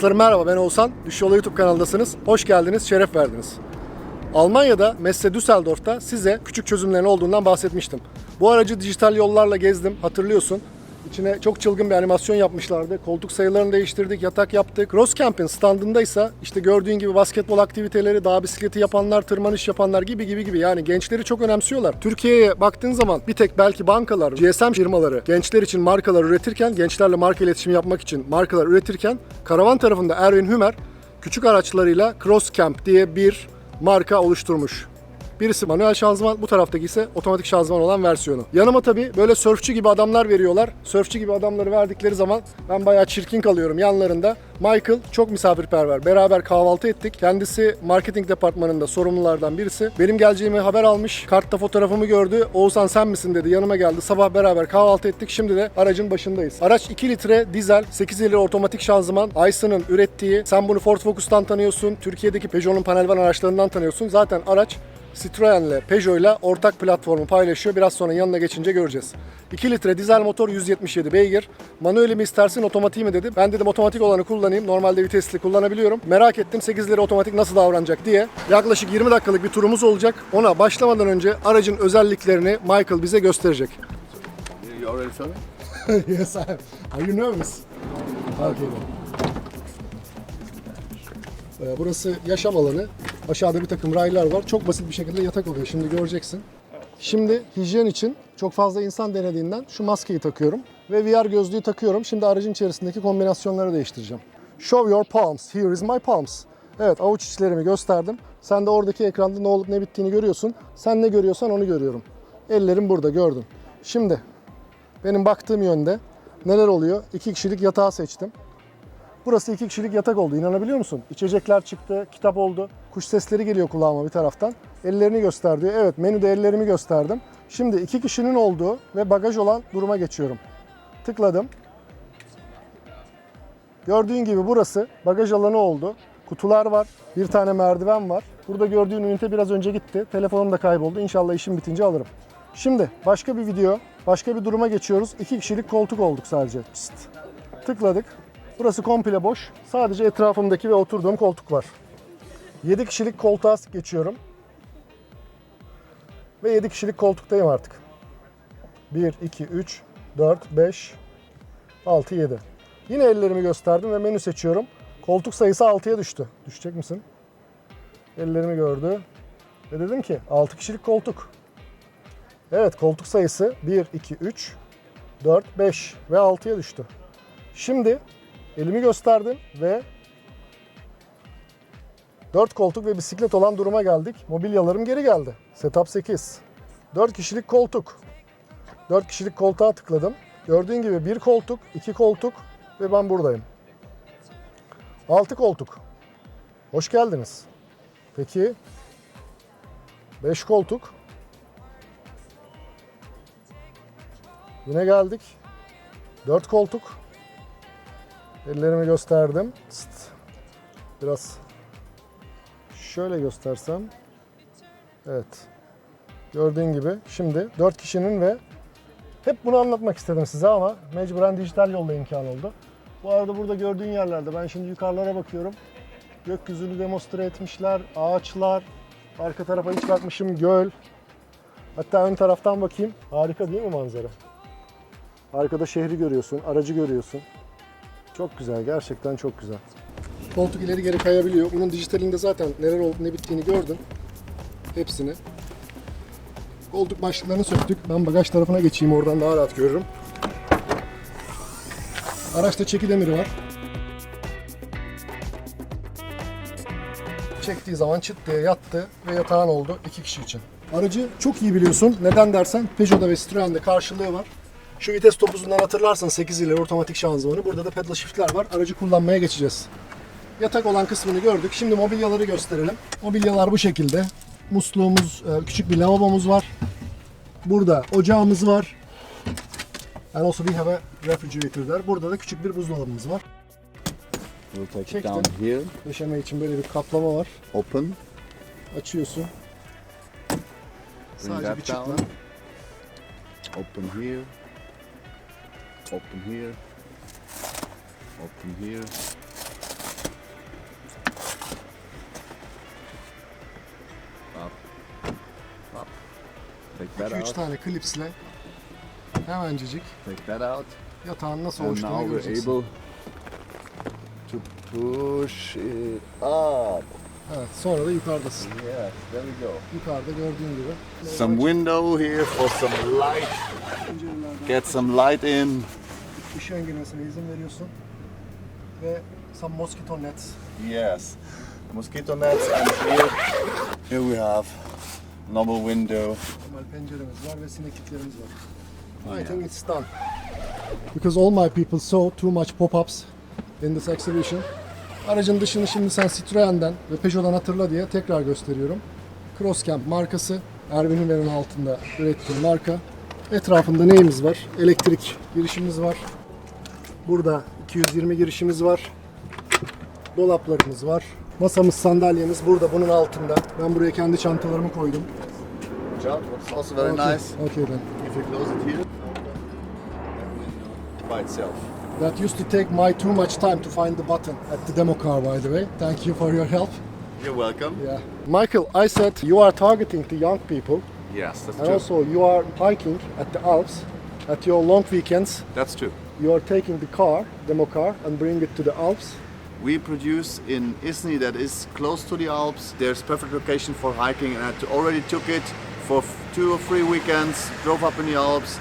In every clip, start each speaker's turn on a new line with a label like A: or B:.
A: Dostlarım merhaba ben Oğuzhan. Düş Yola YouTube kanalındasınız. Hoş geldiniz, şeref verdiniz. Almanya'da Messe Düsseldorf'ta size küçük çözümlerin olduğundan bahsetmiştim. Bu aracı dijital yollarla gezdim hatırlıyorsun. İçine çok çılgın bir animasyon yapmışlardı. Koltuk sayılarını değiştirdik, yatak yaptık. Cross Camp'in standındaysa işte gördüğün gibi basketbol aktiviteleri, dağ bisikleti yapanlar, tırmanış yapanlar gibi gibi gibi. Yani gençleri çok önemsiyorlar. Türkiye'ye baktığın zaman bir tek belki bankalar, GSM firmaları gençler için markalar üretirken, gençlerle marka iletişimi yapmak için markalar üretirken karavan tarafında Erwin Hümer küçük araçlarıyla Cross Camp diye bir marka oluşturmuş. Birisi manuel şanzıman, bu taraftaki ise otomatik şanzıman olan versiyonu. Yanıma tabii böyle sörfçü gibi adamlar veriyorlar. Sörfçü gibi adamları verdikleri zaman ben bayağı çirkin kalıyorum yanlarında. Michael çok misafirperver. Beraber kahvaltı ettik. Kendisi marketing departmanında sorumlulardan birisi. Benim geleceğimi haber almış. Kartta fotoğrafımı gördü. Oğuzhan sen misin dedi. Yanıma geldi. Sabah beraber kahvaltı ettik. Şimdi de aracın başındayız. Araç 2 litre dizel, 8 ileri otomatik şanzıman. Aysun'un ürettiği. Sen bunu Ford Focus'tan tanıyorsun. Türkiye'deki Peugeot'un panel van araçlarından tanıyorsun. Zaten araç Citroen'le Peugeot'la ortak platformu paylaşıyor. Biraz sonra yanına geçince göreceğiz. 2 litre dizel motor 177 beygir. Manueli mi istersin otomatiği mi dedi. Ben dedim otomatik olanı kullanayım. Normalde vitesli kullanabiliyorum. Merak ettim 8 lira otomatik nasıl davranacak diye. Yaklaşık 20 dakikalık bir turumuz olacak. Ona başlamadan önce aracın özelliklerini Michael bize gösterecek.
B: You already
A: yes, I am. Are you nervous? Okay. Ee, Burası yaşam alanı. Aşağıda bir takım raylar var. Çok basit bir şekilde yatak oluyor. Şimdi göreceksin. Şimdi hijyen için çok fazla insan denediğinden şu maskeyi takıyorum. Ve VR gözlüğü takıyorum. Şimdi aracın içerisindeki kombinasyonları değiştireceğim. Show your palms. Here is my palms. Evet avuç içlerimi gösterdim. Sen de oradaki ekranda ne olup ne bittiğini görüyorsun. Sen ne görüyorsan onu görüyorum. Ellerim burada gördün. Şimdi benim baktığım yönde neler oluyor? İki kişilik yatağı seçtim. Burası iki kişilik yatak oldu. İnanabiliyor musun? İçecekler çıktı, kitap oldu. Kuş sesleri geliyor kulağıma bir taraftan. Ellerini gösterdi. Evet menüde ellerimi gösterdim. Şimdi iki kişinin olduğu ve bagaj olan duruma geçiyorum. Tıkladım. Gördüğün gibi burası bagaj alanı oldu. Kutular var. Bir tane merdiven var. Burada gördüğün ünite biraz önce gitti. Telefonum da kayboldu. İnşallah işim bitince alırım. Şimdi başka bir video, başka bir duruma geçiyoruz. İki kişilik koltuk olduk sadece. Pst. Tıkladık. Burası komple boş. Sadece etrafımdaki ve oturduğum koltuk var. 7 kişilik koltuğa geçiyorum. Ve 7 kişilik koltuktayım artık. 1, 2, 3, 4, 5, 6, 7. Yine ellerimi gösterdim ve menü seçiyorum. Koltuk sayısı 6'ya düştü. Düşecek misin? Ellerimi gördü. Ve dedim ki 6 kişilik koltuk. Evet koltuk sayısı 1, 2, 3, 4, 5 ve 6'ya düştü. Şimdi elimi gösterdim ve 4 koltuk ve bisiklet olan duruma geldik. Mobilyalarım geri geldi. Setup 8. 4 kişilik koltuk. 4 kişilik koltuğa tıkladım. Gördüğün gibi bir koltuk, iki koltuk ve ben buradayım. 6 koltuk. Hoş geldiniz. Peki 5 koltuk. Yine geldik. 4 koltuk. Ellerimi gösterdim. Çıt. Biraz şöyle göstersem. Evet. Gördüğün gibi şimdi 4 kişinin ve hep bunu anlatmak istedim size ama mecburen dijital yolla imkan oldu. Bu arada burada gördüğün yerlerde ben şimdi yukarılara bakıyorum. Gökyüzünü demonstre etmişler, ağaçlar. Arka tarafa hiç bakmışım göl. Hatta ön taraftan bakayım. Harika değil mi manzara? Arkada şehri görüyorsun, aracı görüyorsun. Çok güzel, gerçekten çok güzel. Koltuk ileri geri kayabiliyor. Bunun dijitalinde zaten neler olup ne bittiğini gördün. Hepsini. Koltuk başlıklarını söktük. Ben bagaj tarafına geçeyim, oradan daha rahat görürüm. Araçta çeki demiri var. Çektiği zaman çıt diye yattı ve yatağın oldu iki kişi için. Aracı çok iyi biliyorsun. Neden dersen Peugeot'da ve Citroen'de karşılığı var. Şu vites topuzundan hatırlarsan 8 ileri otomatik şanzımanı. Burada da pedal shift'ler var. Aracı kullanmaya geçeceğiz. Yatak olan kısmını gördük. Şimdi mobilyaları gösterelim. Mobilyalar bu şekilde. Musluğumuz, e, küçük bir lavabomuz var. Burada ocağımız var. And also we have a refrigerator there. Burada da küçük bir buzdolabımız var.
B: We'll take it
A: Çektim.
B: down here.
A: Döşeme için böyle bir kaplama var.
B: Open.
A: Açıyorsun. Sadece bir
B: down. Open here. open here, open here. Up, up. Take that
A: 2-3
B: out.
A: tane klipsle hemencecik
B: Take that out.
A: yatağın nasıl
B: And now oluştuğunu
A: we're
B: able to push it up.
A: Evet, sonra da yukarıdasın.
B: Yeah. there we go.
A: Yukarıda gördüğün gibi.
B: Some window here for some light. Get some light in.
A: Işığın girmesine izin veriyorsun. Ve some mosquito nets.
B: Yes. Mosquito nets and here, here we have normal window.
A: Normal penceremiz var ve sinekliklerimiz var. I think it's done. Because all my people saw too much pop-ups in this exhibition. Aracın dışını şimdi sen Citroen'den ve Peugeot'dan hatırla diye tekrar gösteriyorum. Crosscamp markası. Erwin Hümer'in altında ürettiği marka. Etrafında neyimiz var? Elektrik girişimiz var. Burada 220 girişimiz var. Dolaplarımız var. Masamız, sandalyemiz burada bunun altında. Ben buraya kendi çantalarımı koydum.
B: Jump, what's also very
A: Okay,
B: nice.
A: Okay then.
B: If you close it here, by itself.
A: That used to take my too much time to find the button at the demo car, by the way. Thank you for your help.
B: You're welcome.
A: Yeah. Michael, I said you are targeting the young people,
B: Yes, that's
A: and
B: true.
A: also you are hiking at the Alps at your long weekends.
B: That's true.
A: You are taking the car, demo car, and bring it to the Alps.
B: We produce in Isny that is close to the Alps. There's perfect location for hiking and I already took it for two or three weekends, drove up in the Alps,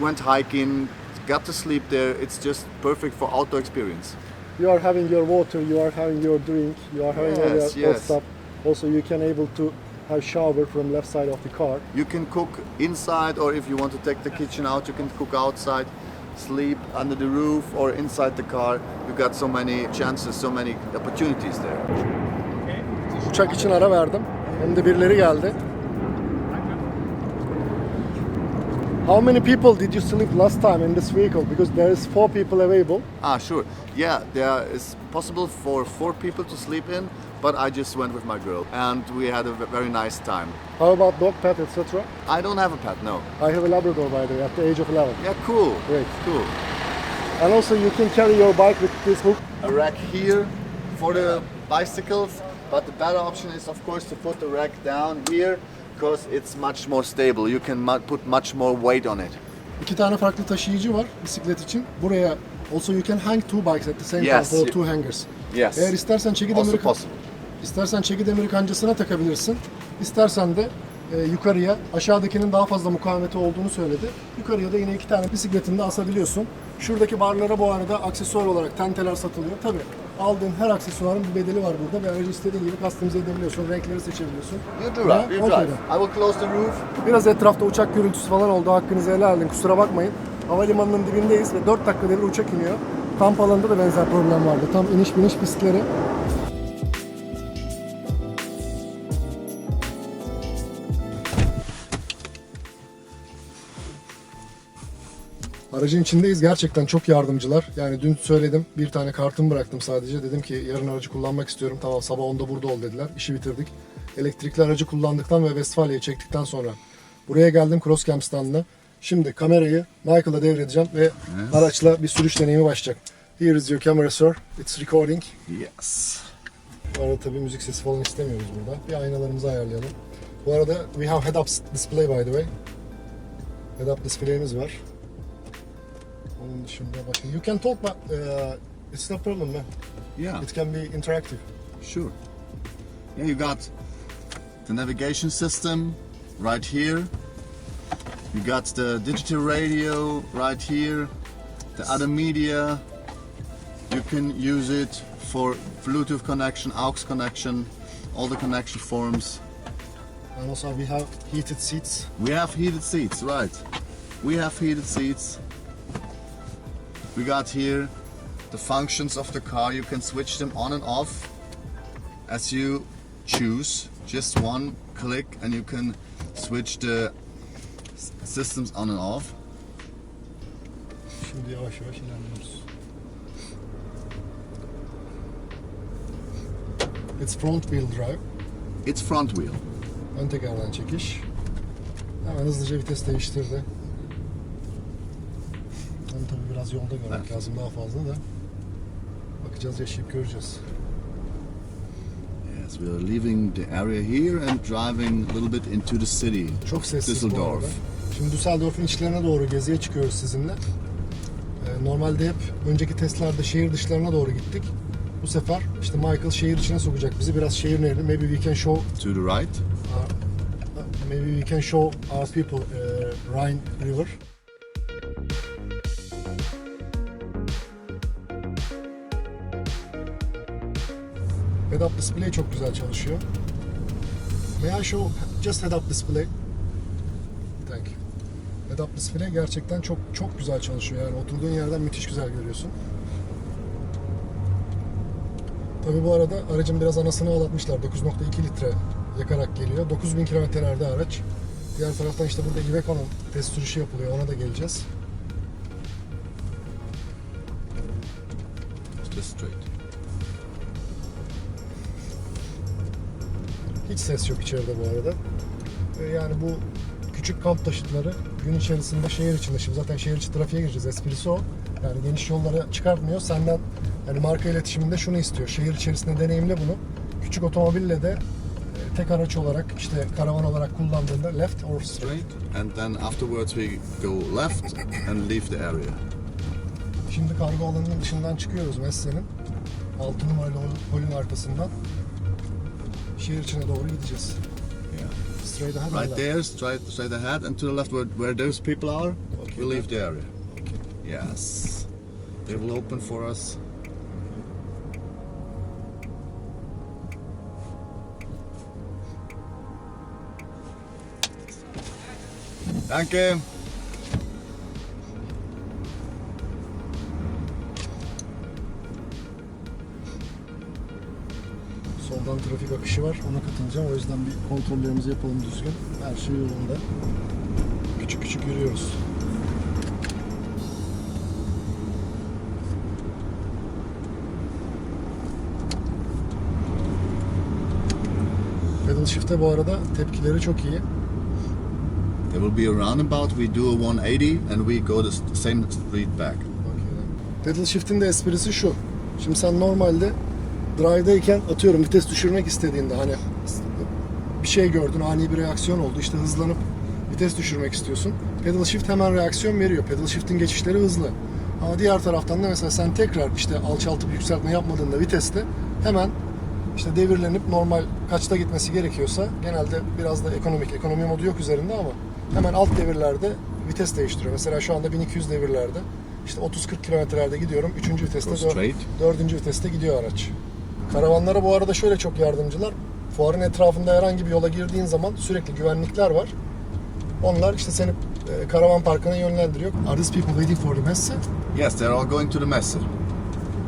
B: went hiking, got to sleep there. It's just perfect for outdoor experience.
A: You are having your water, you are having your drink, you are having all
B: Yes,
A: your
B: yes.
A: stuff. Also, you can able to have shower from left side of the car.
B: You can cook inside or if you want to take the kitchen out, you can cook outside, sleep under the roof or inside the car. You got so many chances, so many opportunities there.
A: Uçak için ara verdim. Hem de birileri geldi. How many people did you sleep last time in this vehicle? Because there is four people available.
B: Ah, sure. Yeah, there is possible for four people to sleep in, but I just went with my girl and we had a very nice time.
A: How about dog, pet, etc.?
B: I don't have a pet, no.
A: I have a Labrador by the way at the age of 11.
B: Yeah, cool.
A: Great.
B: Cool.
A: And also you can carry your bike with this hook.
B: A rack here for the bicycles, but the better option is, of course, to put the rack down here because it's much more stable. You can mu- put much more weight on it.
A: İki tane farklı taşıyıcı var bisiklet için. Buraya also you can hang two bikes at the same
B: Yes,
A: time for
B: you-
A: two hangers.
B: Yes.
A: Eğer istersen çeki
B: Also
A: demiri
B: possible.
A: istersen çeki demiri kancasına takabilirsin. İstersen de e, yukarıya aşağıdakinin daha fazla mukavemeti olduğunu söyledi. Yukarıya da yine iki tane bisikletini de asabiliyorsun. Şuradaki barlara bu arada aksesuar olarak tenteler satılıyor. Tabi aldığın her aksesuarın bir bedeli var burada ve aracı istediğin gibi customize edebiliyorsun, renkleri seçebiliyorsun.
B: You drive,
A: Ve
B: you drive. I will close the roof.
A: Biraz etrafta uçak gürültüsü falan oldu. Hakkınızı helal edin. Kusura bakmayın. Havalimanının dibindeyiz ve 4 dakikada bir uçak iniyor. Kamp alanında da benzer problem vardı. Tam iniş biniş pistleri. Aracın içindeyiz. Gerçekten çok yardımcılar. Yani dün söyledim. Bir tane kartımı bıraktım sadece. Dedim ki yarın aracı kullanmak istiyorum. Tamam sabah 10'da burada ol dediler. İşi bitirdik. Elektrikli aracı kullandıktan ve Westfalia'yı çektikten sonra buraya geldim Crosscamp standına. Şimdi kamerayı Michael'a devredeceğim ve araçla bir sürüş deneyimi başlayacak. Here is your camera sir. It's recording.
B: Yes.
A: Bu arada tabii müzik sesi falan istemiyoruz burada. Bir aynalarımızı ayarlayalım. Bu arada we have head-up display by the way. Head-up display'imiz var. Onun dışında bakın. You can talk but uh, it's no problem man.
B: Yeah.
A: It can be interactive.
B: Sure. Yeah, you got the navigation system right here. You got the digital radio right here. The other media. You can use it for Bluetooth connection, AUX connection, all the connection forms.
A: And also we have heated seats.
B: We have heated seats, right? We have heated seats. We got here the functions of the car. You can switch them on and off as you choose. Just one click and you can switch the systems on and off.
A: Şimdi yavaş yavaş ilerliyoruz. It's front wheel drive.
B: It's front wheel.
A: Ön tekerden çekiş. Hemen hızlıca vites değiştirdi. Onu tabii biraz yolda görmek
B: Evet.
A: lazım daha fazla da. Bakacağız yaşayıp göreceğiz.
B: Yes, we are leaving the area here and driving a little bit into the city.
A: Çok sessiz.
B: Düsseldorf.
A: Şimdi Düsseldorf'un içlerine doğru geziye çıkıyoruz sizinle. Ee, Normalde hep önceki testlerde şehir dışlarına doğru gittik. Bu sefer işte Michael şehir içine sokacak bizi. Biraz şehir nehri. Maybe we can show
B: To the right.
A: uh, maybe we can show our people uh, Rhine River. Head-up display çok güzel çalışıyor. May I show just head-up display? Thank you. Head-up display gerçekten çok çok güzel çalışıyor. Yani oturduğun yerden müthiş güzel görüyorsun. Tabi bu arada aracın biraz anasını ağlatmışlar. 9.2 litre yakarak geliyor. 9000 kilometrelerde araç. Diğer taraftan işte burada Iveco'nun test sürüşü yapılıyor. Ona da geleceğiz.
B: Just straight.
A: Hiç ses yok içeride bu arada. Yani bu küçük kamp taşıtları gün içerisinde şehir içinde şimdi zaten şehir içi trafiğe gireceğiz esprisi o. Yani geniş yollara çıkartmıyor. Senden yani marka iletişiminde şunu istiyor. Şehir içerisinde deneyimle bunu. Küçük otomobille de e, tek araç olarak işte karavan olarak kullandığında left or straight.
B: And then afterwards we go left and leave the area.
A: Şimdi kargo alanının dışından çıkıyoruz Messe'nin. 6 numaralı holün arkasından. Şehir içine doğru gideceğiz.
B: Yeah.
A: Straight ahead.
B: Right there, straight straight ahead, and to the left where, where those people are, we leave the area. Yes. They will open for us. Danke.
A: Akışı var. Ona katılacağım. O yüzden bir kontrollerimizi yapalım düzgün. Her şey yolunda. Küçük küçük yürüyoruz. Pedal shift'e bu arada tepkileri çok iyi.
B: There will be a roundabout. We do a 180 and we go the same street back.
A: Pedal shift'in de esprisi şu. Şimdi sen normalde drive'dayken atıyorum vites düşürmek istediğinde hani bir şey gördün, ani bir reaksiyon oldu. işte hızlanıp vites düşürmek istiyorsun. Pedal shift hemen reaksiyon veriyor. Pedal shift'in geçişleri hızlı. Ama diğer taraftan da mesela sen tekrar işte alçaltıp yükseltme yapmadığında viteste hemen işte devirlenip normal kaçta gitmesi gerekiyorsa genelde biraz da ekonomik, ekonomi modu yok üzerinde ama hemen alt devirlerde vites değiştiriyor. Mesela şu anda 1200 devirlerde işte 30-40 kilometrelerde gidiyorum. 3. viteste,
B: Go
A: dör-
B: straight.
A: 4. viteste gidiyor araç. Karavanlara bu arada şöyle çok yardımcılar. Fuarın etrafında herhangi bir yola girdiğin zaman sürekli güvenlikler var. Onlar işte seni e, karavan parkına yönlendiriyor. Are these people waiting for the messe?
B: Yes, they're all going to the messe.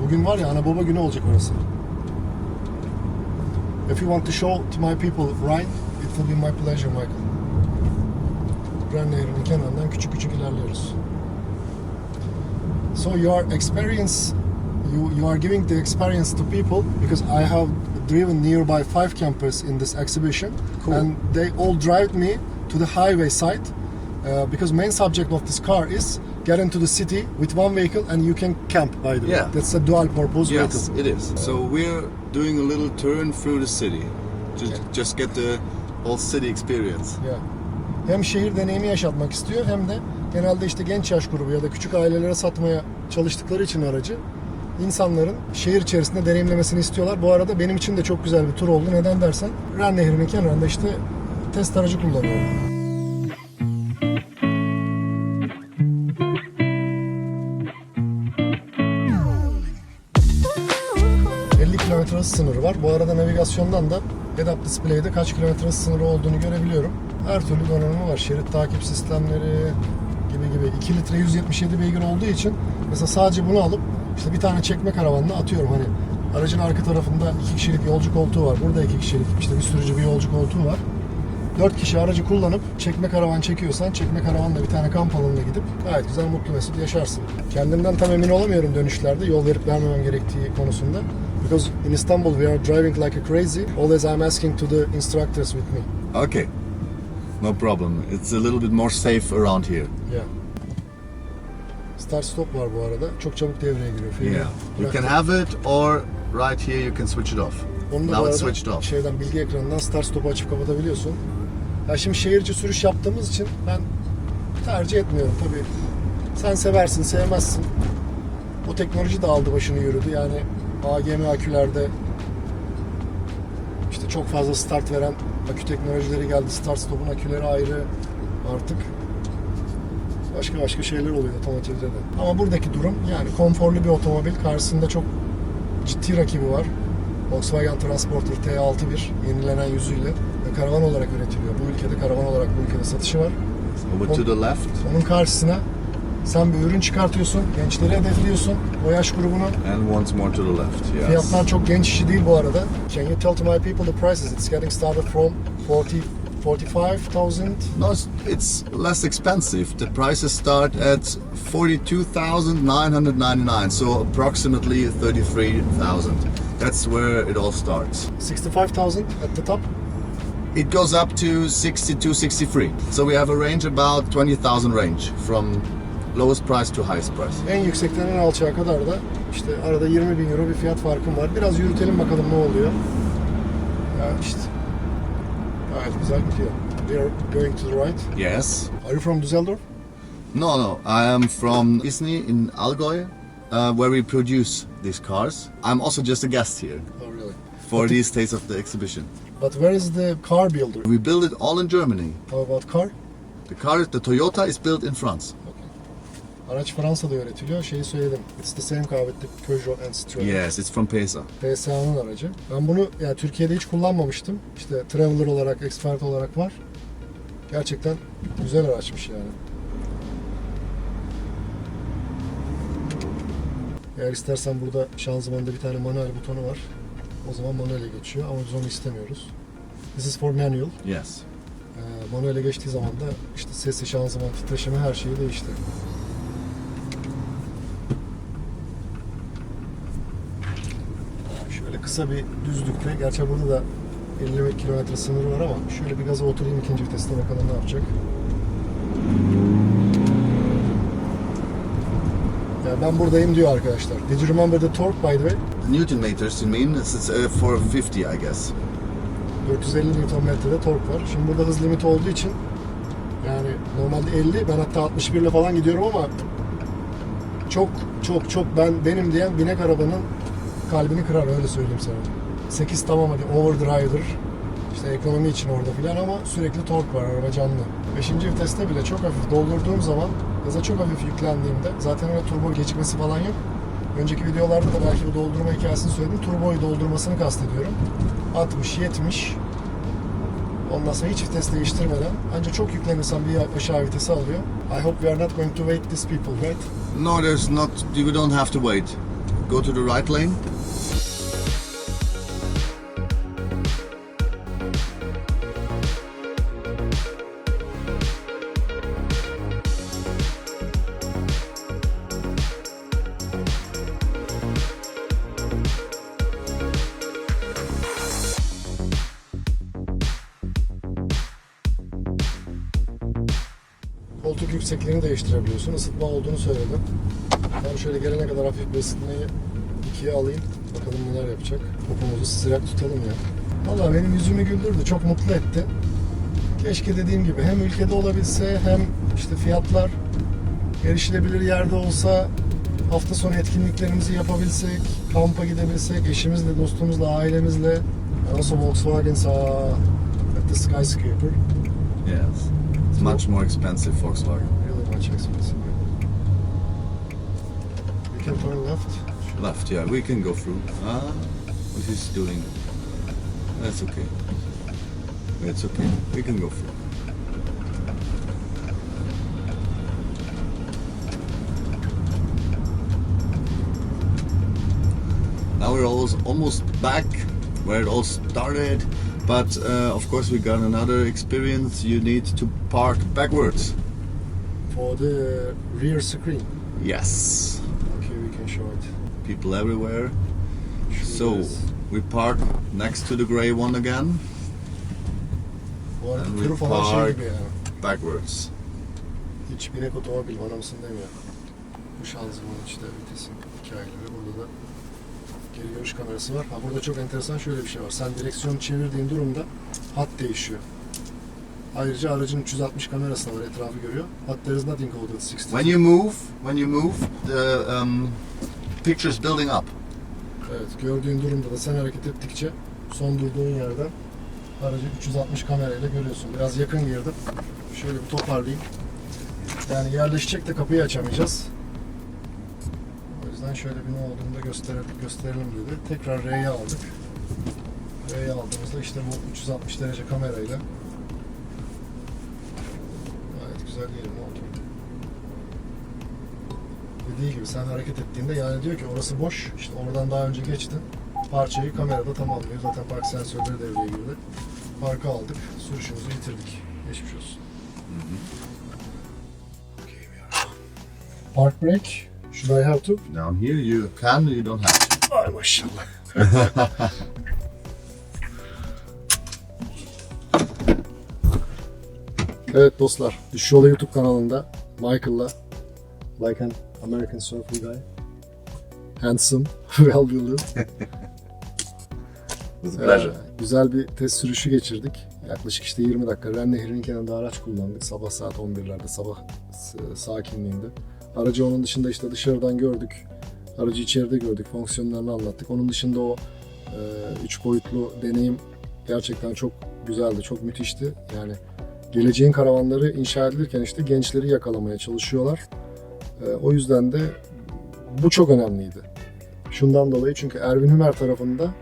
A: Bugün var ya ana baba günü olacak orası. If you want to show to my people Rhine, it will be my pleasure Michael. Rhine Nehri'nin kenarından küçük küçük ilerliyoruz. So your experience, you, you are giving the experience to people because I have driven nearby five campers in this exhibition
B: Cool.
A: and they all drive me to the highway side uh, because main subject of this car is get into the city with one vehicle and you can camp by the way.
B: Yeah.
A: That's a dual purpose
B: Yes,
A: vehicle.
B: it is. So we're doing a little turn through the city. Just, just get the whole city experience.
A: Ya. Hem şehir deneyimi yaşatmak istiyor hem de genelde işte genç yaş grubu ya da küçük ailelere satmaya çalıştıkları için aracı insanların şehir içerisinde deneyimlemesini istiyorlar. Bu arada benim için de çok güzel bir tur oldu. Neden dersen Ren Nehri'nin kenarında işte test aracı kullanıyorum. ...50 kilometre hız sınırı var. Bu arada navigasyondan da head-up display'de kaç kilometre hız sınırı olduğunu görebiliyorum. Her türlü donanımı var. Şerit takip sistemleri gibi gibi. 2 litre 177 beygir olduğu için mesela sadece bunu alıp işte bir tane çekme karavanla atıyorum hani aracın arka tarafında iki kişilik yolcu koltuğu var. Burada iki kişilik işte bir sürücü bir yolcu koltuğu var. 4 kişi aracı kullanıp çekme karavan çekiyorsan çekme karavanla bir tane kamp alanına gidip gayet güzel mutlu mesut yaşarsın. Kendimden tam emin olamıyorum dönüşlerde yol verip vermemem gerektiği konusunda. Because in Istanbul we are driving like a crazy. Always I'm asking to the instructors with me.
B: Okay, no problem. It's a little bit more safe around here.
A: Yeah. Start stop var bu arada. Çok çabuk devreye giriyor. Freni
B: Yeah, you
A: bıraktım.
B: can have it, or right here you can switch it off.
A: Onu da
B: Now it's
A: arada
B: switched off.
A: şeyden bilgi ekranından start stop'u açıp kapatabiliyorsun. Ya şimdi şehirci sürüş yaptığımız için ben tercih etmiyorum tabii. Sen seversin, sevmezsin. O teknoloji de aldı başını yürüdü. Yani AGM akülerde işte çok fazla start veren akü teknolojileri geldi. Start stop'un aküleri ayrı artık. Başka başka şeyler oluyor otomotivde de. Ama buradaki durum yani konforlu bir otomobil. Karşısında çok ciddi rakibi var. Volkswagen Transporter T61 yenilenen yüzüyle karavan olarak üretiliyor. Bu ülkede karavan olarak bu ülkede satışı var.
B: Over to the left.
A: Onun karşısına sen bir ürün çıkartıyorsun, gençleri hedefliyorsun, o yaş grubunu.
B: And once more to the left. Yes.
A: Fiyatlar çok genç işi değil bu arada. Can you tell to my people the prices? It's getting started from 40, 45,000.
B: No, it's, it's less expensive. The prices start at 42,999, so approximately 33,000. That's where it all starts.
A: 65,000 at the top.
B: It goes up to 62, 63. So we have a range about 20,000 range from lowest price to highest price.
A: En yüksekten en alçağa kadar da işte arada 20 bin euro bir fiyat farkım var. Biraz yürütelim bakalım ne oluyor. Ya işte güzel gidiyor. We are going to the right.
B: Yes.
A: Are you from Düsseldorf?
B: No, no. I am from Isny in Allgäu, uh, where we produce these cars. I'm also just a guest here
A: Oh really?
B: for these days of the exhibition.
A: But where is the car builder?
B: We build it all in Germany.
A: How about car?
B: The car, the Toyota, is built in France.
A: Araç Fransa'da üretiliyor. Şeyi söyledim. It's the same car with the Peugeot and Citroen.
B: Yes, it's from Pesa.
A: PSA'nın aracı. Ben bunu yani Türkiye'de hiç kullanmamıştım. İşte Traveler olarak, Expert olarak var. Gerçekten güzel araçmış yani. Eğer istersen burada şanzımanda bir tane manuel butonu var. O zaman manuele geçiyor ama biz onu istemiyoruz. This is for manual.
B: Yes.
A: Ee, manuele geçtiği zaman da işte sesi, şanzıman, titreşimi her şeyi değişti. Şöyle kısa bir düzlükte, gerçi burada da 50 kilometre sınırı var ama şöyle bir gaza oturayım ikinci viteste bakalım ne yapacak. Ya ben buradayım diyor arkadaşlar. Did you remember the torque by the way?
B: Newton meters, you mean? It's, uh, for 50, I guess.
A: 450 Nm'de tork var. Şimdi burada hız limiti olduğu için yani normalde 50 ben hatta 61 ile falan gidiyorum ama çok çok çok ben benim diyen binek arabanın kalbini kırar öyle söyleyeyim sana. 8 tamam hadi overdrive'dır. İşte ekonomi için orada filan ama sürekli tork var araba canlı. 5. viteste bile çok hafif doldurduğum zaman gaza çok hafif yüklendiğimde zaten öyle turbo gecikmesi falan yok. Önceki videolarda da belki bu doldurma hikayesini söyledim. Turboyu doldurmasını kastediyorum. 60, 70 Ondan sonra hiç vites değiştirmeden ancak çok yüklenirsen bir aşağı vitesi alıyor. I hope we are not going to wait these people, right?
B: No, there's not. You don't have to wait. Go to the right lane.
A: Yüksekliğini değiştirebiliyorsun. Isıtma olduğunu söyledim. Ben şöyle gelene kadar hafif bir ısıtmayı ikiye alayım. Bakalım neler yapacak. Popumuzu sıcak tutalım ya. Valla benim yüzümü güldürdü. Çok mutlu etti. Keşke dediğim gibi hem ülkede olabilse hem işte fiyatlar erişilebilir yerde olsa hafta sonu etkinliklerimizi yapabilsek, kampa gidebilsek, eşimizle, dostumuzla, ailemizle. And Also Volkswagen saw at the skyscraper.
B: Yes. It's much more expensive Volkswagen.
A: Really much expensive. We can turn left.
B: Left, yeah, we can go through. Ah, what he's doing. That's okay. It's okay. We can go through. Now we're almost almost back where it all started, but uh, of course we got another experience. You need to park backwards.
A: For the rear screen.
B: Yes,
A: Okay, we can show it.
B: people everywhere. So
A: Şuradayız.
B: we park next to the grey one again,
A: Bu arada
B: and we
A: falan şey
B: park
A: gibi ya.
B: backwards.
A: Hiç binek otomobil bana mısın demiyor. Bu şanzıman işte vitesin hikayeleri burada da Geri görüş kamerası var. Ha burada çok enteresan şöyle bir şey var. Sen direksiyonu çevirdiğin durumda hat değişiyor. Ayrıca aracın 360 kamerası da var etrafı görüyor. But there is nothing called 60.
B: When you move, when you move, the um, picture is building up.
A: Evet, gördüğün durumda da sen hareket ettikçe son durduğun yerden aracı 360 kamerayla görüyorsun. Biraz yakın girdim. Şöyle bir toparlayayım. Yani yerleşecek de kapıyı açamayacağız. O yüzden şöyle bir ne olduğunu da gösterelim, gösterelim dedi. Tekrar R'ye aldık. R'ye aldığımızda işte bu 360 derece kamerayla güzel yerine oturdu. Dediği gibi sen hareket ettiğinde yani diyor ki orası boş. İşte oradan daha önce geçtin. Parçayı kamerada tamamlıyor. Zaten park sensörleri devreye girdi. Parkı aldık. Sürüşümüzü bitirdik. Geçmiş olsun. Okay, we are- Park brake. Should I have to?
B: Down here you can, you don't have to.
A: Ay maşallah. evet dostlar, Düşüş Yolu YouTube kanalında Michael'la Like an American Surfer Guy Handsome, well built Ee, güzel bir test sürüşü geçirdik. Yaklaşık işte 20 dakika. Ren Nehri'nin kenarında araç kullandık. Sabah saat 11'lerde, sabah sakinliğinde. Aracı onun dışında işte dışarıdan gördük. Aracı içeride gördük. Fonksiyonlarını anlattık. Onun dışında o e, üç boyutlu deneyim gerçekten çok güzeldi, çok müthişti. Yani geleceğin karavanları inşa edilirken işte gençleri yakalamaya çalışıyorlar. E, o yüzden de bu çok önemliydi. Şundan dolayı çünkü Erwin Hümer tarafında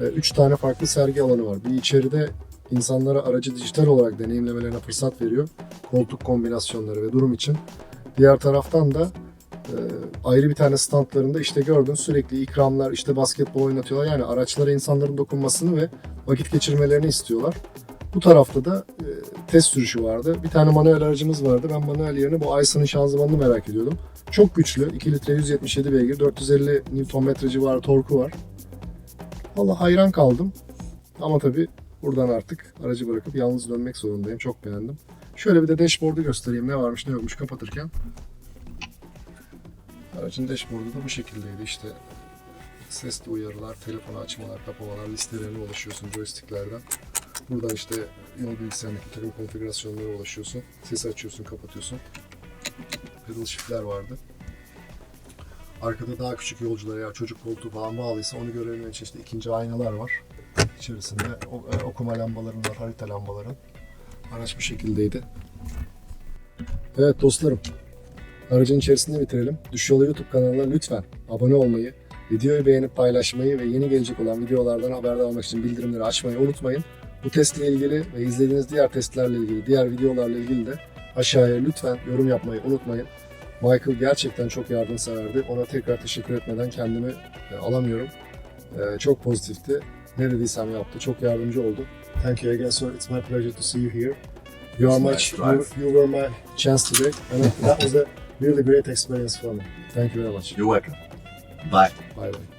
A: e, üç tane farklı sergi alanı var. Bir içeride insanlara aracı dijital olarak deneyimlemelerine fırsat veriyor. Koltuk kombinasyonları ve durum için. Diğer taraftan da e, ayrı bir tane standlarında işte gördün sürekli ikramlar, işte basketbol oynatıyorlar. Yani araçlara insanların dokunmasını ve vakit geçirmelerini istiyorlar. Bu tarafta da e, test sürüşü vardı. Bir tane manuel aracımız vardı. Ben manuel yerine bu Aysan'ın şanzımanını merak ediyordum. Çok güçlü. 2 litre 177 beygir, 450 Nm civarı torku var. Valla hayran kaldım. Ama tabii buradan artık aracı bırakıp yalnız dönmek zorundayım. Çok beğendim. Şöyle bir de dashboard'u göstereyim. Ne varmış ne yokmuş kapatırken. Aracın dashboard'u da bu şekildeydi. İşte sesli uyarılar, telefonu açmalar, kapamalar, listelerine ulaşıyorsun joysticklerden. Buradan işte yol bilgisayarındaki takım konfigürasyonlara ulaşıyorsun. Ses açıyorsun, kapatıyorsun. Pedal shift'ler vardı. Arkada daha küçük yolculara ya çocuk koltuğu falan bağlıysa onu görebilmen için işte ikinci aynalar var. İçerisinde e, okuma lambaların var, harita lambaların. Araç bu şekildeydi. Evet dostlarım. Aracın içerisinde bitirelim. Düş Yolu YouTube kanalına lütfen abone olmayı, videoyu beğenip paylaşmayı ve yeni gelecek olan videolardan haberdar olmak için bildirimleri açmayı unutmayın. Bu testle ilgili ve izlediğiniz diğer testlerle ilgili, diğer videolarla ilgili de aşağıya lütfen yorum yapmayı unutmayın. Michael gerçekten çok yardımseverdi. Ona tekrar teşekkür etmeden kendimi e, alamıyorum. E, çok pozitifti. Ne dediysem yaptı. Çok yardımcı oldu. Thank you again sir. It's my pleasure to see you here. You are my, you, you were my chance today. And that was a really great experience for me. Thank you very much.
B: You're welcome. Bye.
A: Bye bye.